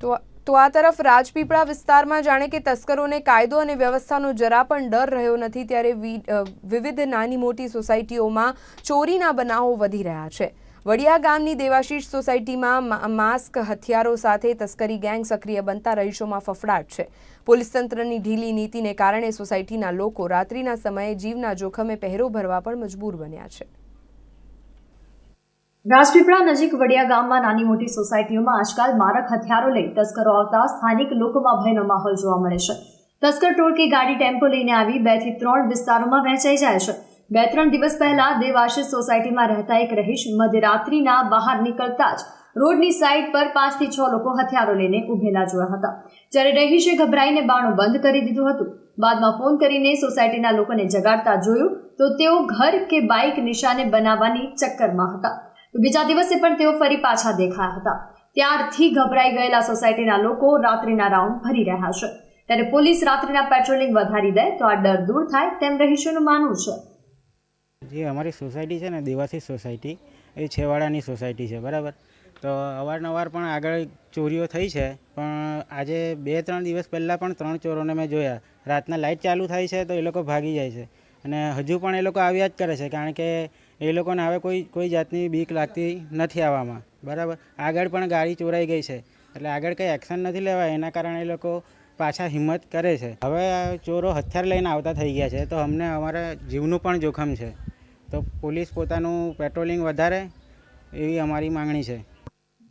તો તો આ તરફ રાજપીપળા વિસ્તારમાં જાણે કે તસ્કરોને કાયદો અને વ્યવસ્થાનો જરા પણ ડર રહ્યો નથી ત્યારે વિવિધ નાની મોટી સોસાયટીઓમાં ચોરીના બનાવો વધી રહ્યા છે. વડિયા ગામની દેવાશીષ સોસાયટીમાં માસ્ક, હથિયારો સાથે તસ્કરી ગેંગ સક્રિય બનતા રહીશોમાં ફફડાટ છે. પોલીસ તંત્રની ઢીલી નીતિને કારણે સોસાયટીના લોકો રાત્રિના સમયે જીવના જોખમે પહેરો ભરવા પણ મજબૂર બન્યા છે. રાજપીપળા નજીક વડિયા ગામમાં નાની મોટી સોસાયટીઓમાં આજકાલ મારક હથિયારો લઈ તસ્કરો આવતા સ્થાનિક લોકોમાં ભયનો માહોલ જોવા મળે છે. તસ્કર ટોળકી ગાડી ટેમ્પો લઈને આવી બેથી ત્રણ વિસ્તારોમાં વહેંચાઈ જાય છે. બે ત્રણ દિવસ પહેલા દેવાશીષ સોસાયટીમાં રહેતા એક રહીશ મધ્યરાત્રિના બહાર નીકળતા જ રોડની સાઈડ પર પાંચથી છ લોકો હથિયારો લઈને ઉભેલા જોયા હતા. જ્યારે રહીશે ગભરાઈને બાણું બંધ કરી દીધું હતું. બાદમાં ફોન કરીને સોસાયટીના લોકોને જગાડતા જોયું તો તેઓ ઘર કે બાઇક નિશાને બનાવવાની ચક્કરમાં હતા. બીજા દિવસે પણ તેઓ ફરી પાછા દેખાયા હતા. ત્યારથી ગભરાઈ ગયેલા સોસાયટીના લોકો રાત્રિના રાઉન્ડ ભરી રહ્યા છે. ત્યારે પોલીસ રાત્રિના પેટ્રોલિંગ વધારી દે તો આ ડર દૂર થાય તેમ રહીશોનું માનવું છે. જે અમારી સોસાયટી છે ને, દેવાસી સોસાયટી, એ છેવાડાની સોસાયટી છે, બરાબર? તો અવારનવાર પણ આગળ ચોરીઓ થઈ છે, પણ આજે બે, ત્રણ દિવસ પહેલાં પણ ત્રણ ચોરોને મેં જોયા. રાતના લાઇટ ચાલુ થાય છે તો એ લોકો ભાગી જાય છે. અને હજુ પણ એ લોકો આવ્યા જ કરે છે, કારણ કે એ લોકોને હવે કોઈ કોઈ જાતની બીક લાગતી નથી આવવામાં બરાબર? આગળ પણ ગાડી ચોરાઈ ગઈ છે. એટલે આગળ કંઈ એક્શન નથી લેવાય. એના કારણે એ લોકો પાછા હિંમત કરે છે. હવે ચોરો હથિયાર લઈને આવતા થઈ ગયા છે. તો અમને અમારા જીવનું પણ જોખમ છે. તો પોલીસ પોતાનું પેટ્રોલિંગ વધારે એવી અમારી માંગણી છે.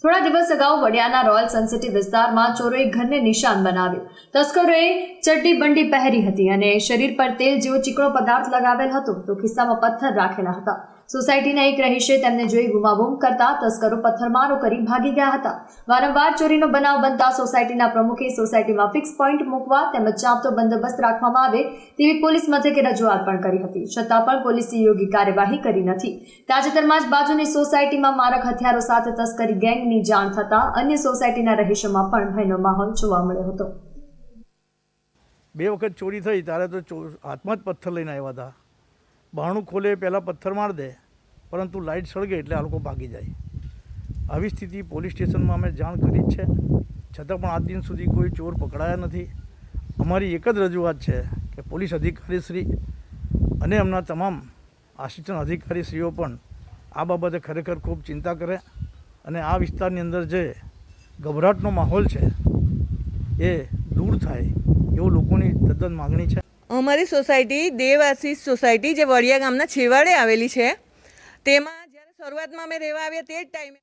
થોડા દિવસ અગાઉ વડિયાના રોયલ સનસિટી વિસ્તારમાં ચોરોએ ઘરને નિશાન બનાવ્યું. તસ્કરોએ ચડ્ડી બંડી પહેરી હતી અને શરીર પર તેલ જેવો ચીકણો પદાર્થ લગાવેલ હતો. તો ખિસ્સામાં પથ્થર રાખેલા હતા. સોસાયટીના એક રહીશે, તેમને જોઈ બૂમાબૂમ કરતા તસ્કરો પથ્થરમારો કરી ભાગી ગયા હતા. વારંવાર ચોરીનો બનાવ બનતા સોસાયટીના પ્રમુખે સોસાયટીમાં ફિક્સ પોઈન્ટ મૂકવા તેમજ ચાંપતો બંદોબસ્ત રાખવામાં આવે તેવી પોલીસ મથકે રજૂઆત પણ કરી હતી. છતાં પણ પોલીસે યોગ્ય કાર્યવાહી કરી નથી. તાજેતરમાં જ બાજુની સોસાયટીમાં મારક હથિયારો સાથે તસ્કરી ગેંગની જાણ થતાં અન્ય સોસાયટીના રહીશોમાં પણ ભયનો માહોલ જોવા મળ્યો હતો. બે વખત ચોરી થઈ, ત્યારે તો હાથમાં જ પથ્થર લઈને આવ્યા હતા. બારણું ખોલે, પહેલાં પથ્થર માર દે, પરંતુ લાઇટ સળગે એટલે આ લોકો ભાગી જાય. આવી સ્થિતિ પોલીસ સ્ટેશનમાં અમે જાણ કરી જ છે. છતાં પણ આજ દિન સુધી કોઈ ચોર પકડાયા નથી. અમારી એક જ રજૂઆત છે કે પોલીસ અધિકારીશ્રી અને એમના તમામ આસિસ્ટન્ટ અધિકારીશ્રીઓ પણ આ બાબતે ખરેખર ખૂબ ચિંતા કરે અને આ વિસ્તારની અંદર જે ગભરાટનો માહોલ છે એ દૂર થાય એવું લોકોની તદ્દન માગણી છે. અમારી સોસાયટી દેવાસીસ સોસાયટી જે વડિયા ગામના છેવાડે આવેલી છે, તેમાં જ્યારે શરૂઆતમાં અમે રહેવા આવ્યા તે જ ટાઈમે